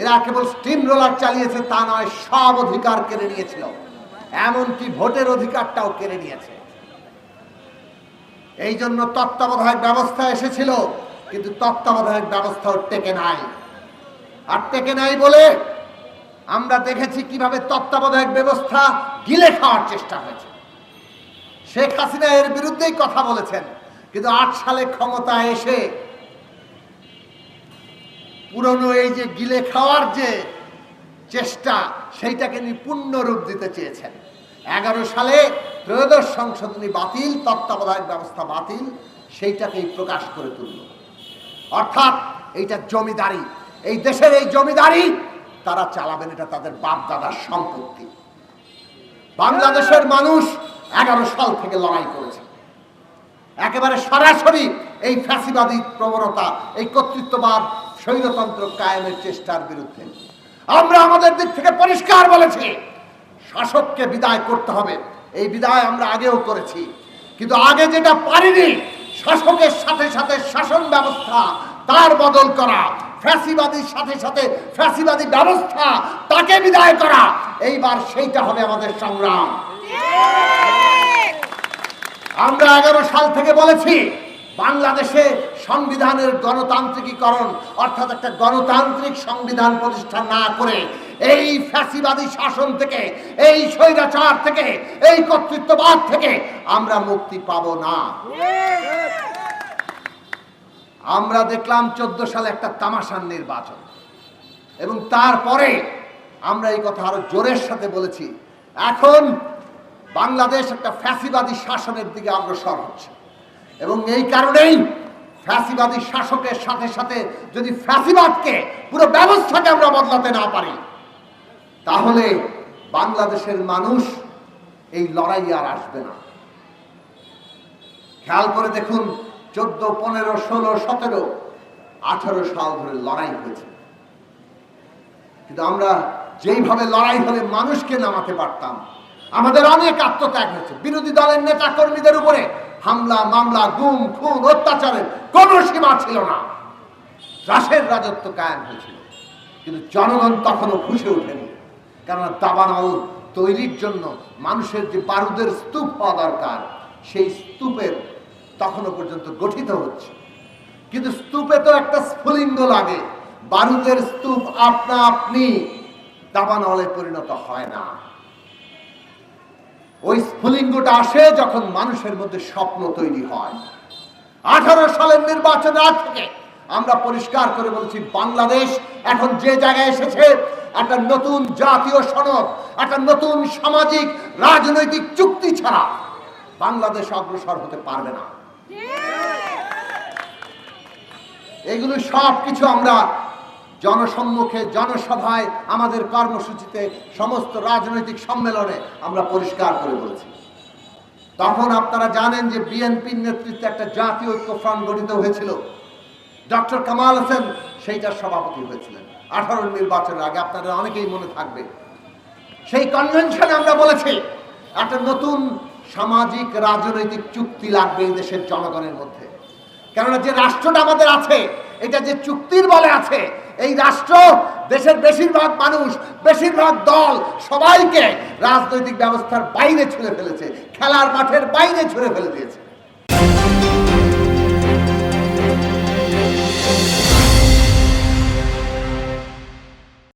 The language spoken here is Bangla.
এরা কেবল স্টিম রোলার চালিয়েছে, তা নয়, সব অধিকার কেড়ে নিয়েছিল। এমনকি ভোটের অধিকারটাও কেড়ে নিয়েছে। এই জন্য তত্ত্বাবধায়ক ব্যবস্থা এসেছিল, কিন্তু তত্ত্বাবধায়ক ব্যবস্থাও টেকে নাই। আর টেকে নাই বলে আমরা দেখেছি কীভাবে তত্ত্বাবধায়ক ব্যবস্থা গিলে খাওয়ার চেষ্টা হয়েছে। শেখ হাসিনা এর বিরুদ্ধেই কথা বলেছেন, কিন্তু আট সালে ক্ষমতায় এসে পুরনো এই যে গিলে খাওয়ার যে চেষ্টা, সেইটাকে তিনি পূর্ণ রূপ দিতে চেয়েছেন। এগারো সালে ত্রয়োদশ সংশোধনী বাতিল, তত্ত্বাবধায়ক ব্যবস্থা বাতিল, সেইটাকেই প্রকাশ করে তুলল। অর্থাৎ এইটা জমিদারি। এই দেশের এই জমিদারি, তারা চালাবেন, এটা তাদের বাপ দাদার সম্পত্তি। বাংলাদেশের মানুষ এগারো সাল থেকে লড়াই করেছে। একেবারে সরাসরি এই ফ্যাসিবাদী প্রবণতা, এই কর্তৃত্ববাদ স্বৈরতন্ত্র কায়েমের চেষ্টার বিরুদ্ধে। আমরা আমাদের দিক থেকে পরিষ্কার বলেছি শাসককে বিদায় করতে হবে। এই বিদায় আমরা আগেও করেছি কিন্তু আগে যেটা পারিনি শাসকের সাথে সাথে শাসন ব্যবস্থা তার বদল করা ফ্যাসিবাদীর সাথে সাথে ফ্যাসিবাদী ব্যবস্থা তাকে বিদায় করা এইবার সেইটা হবে আমাদের সংগ্রাম। আমরা এগারো সাল থেকে বলেছি বাংলাদেশে সংবিধানের গণতান্ত্রিকীকরণ, অর্থাৎ একটা গণতান্ত্রিক সংবিধান প্রতিষ্ঠা না করে এই ফ্যাসিবাদী শাসন থেকে, এই স্বৈরাচার থেকে, এই কর্তৃত্ববাদ থেকে আমরা মুক্তি পাব না। আমরা দেখলাম চোদ্দ সালে একটা তামাশার নির্বাচন, এবং তারপরে আমরা এই কথা আরও জোরের সাথে বলেছি, এখন বাংলাদেশ একটা ফ্যাসিবাদী শাসনের দিকে অগ্রসর হচ্ছে, এবং এই কারণেই ফ্যাসিবাদী শাসকের সাথে সাথে যদি ফ্যাসিবাদকে পুরো ব্যবস্থাকে আমরা বদলাতে না পারি, তাহলে বাংলাদেশের মানুষ এই লড়াই আর আসবে না। খেয়াল করে দেখুন, চোদ্দ, পনেরো, ষোলো, সতেরো, আঠারো সাল ধরে লড়াই হয়েছে। কিন্তু আমরা যেইভাবে লড়াই হলে মানুষকে নামাতে পারতাম, আমাদের অনেক আত্মত্যাগ হয়েছে। বিরোধী দলের নেতা কর্মীদের উপরে হামলা, মামলা, গুম, খুন অত্যাচারের কোনো সীমা ছিল না। রাসের রাজত্ব কায়েম হয়েছিল। কিন্তু জনগণ তখনও খুশি ওঠেনি। কেননা দাবানল তৈরির জন্য মানুষের যে বারুদের স্তূপ হওয়া দরকার, সেই স্তূপের তখনও পর্যন্ত গঠিত হচ্ছে। কিন্তু স্তূপে তো একটা স্ফুলিঙ্গ লাগে। বারুদের স্তূপ আপনা আপনি দাবানলে পরিণত হয় না। ওই স্ফুলিঙ্গটা আসে যখন মানুষের মধ্যে স্বপ্ন তৈরি হয়। আঠারো সালের নির্বাচনের আগ থেকে আমরা পরিষ্কার করে বলছি বাংলাদেশ এখন যে জায়গায় এসেছে একটা নতুন জাতীয় সনদ একটা নতুন সামাজিক রাজনৈতিক চুক্তি ছাড়া বাংলাদেশ অগ্রসর হতে পারবে না। এগুলো সব কিছু আমরা জনসম্মুখে, জনসভায় আমাদের কর্মসূচিতে সমস্ত রাজনৈতিক সম্মেলনে আমরা পরিষ্কার করে বলেছি। তখন আপনারা জানেন যে বিএনপির নেতৃত্বে একটা জাতীয় ঐক্য ফ্রন্ট গঠিত হয়েছিল। ডক্টর কামাল হোসেন সেইটার সভাপতি হয়েছিলেন। আঠারো নির্বাচনের আগে, আপনাদের অনেকেই মনে থাকবে। সেই কনভেনশনে আমরা বলেছি, একটা নতুন সামাজিক, রাজনৈতিক চুক্তি লাগবে এই দেশের জনগণের মধ্যে। কেননা যে রাষ্ট্রটা আমাদের আছে এটা যে চুক্তির বলে আছে, এই রাষ্ট্র দেশের বেশিরভাগ মানুষ, বেশিরভাগ দল সবাইকে রাজনৈতিক ব্যবস্থার বাইরে ছুঁড়ে ফেলেছে, খেলার মাঠের বাইরে ছুঁড়ে ফেলে দিয়েছে।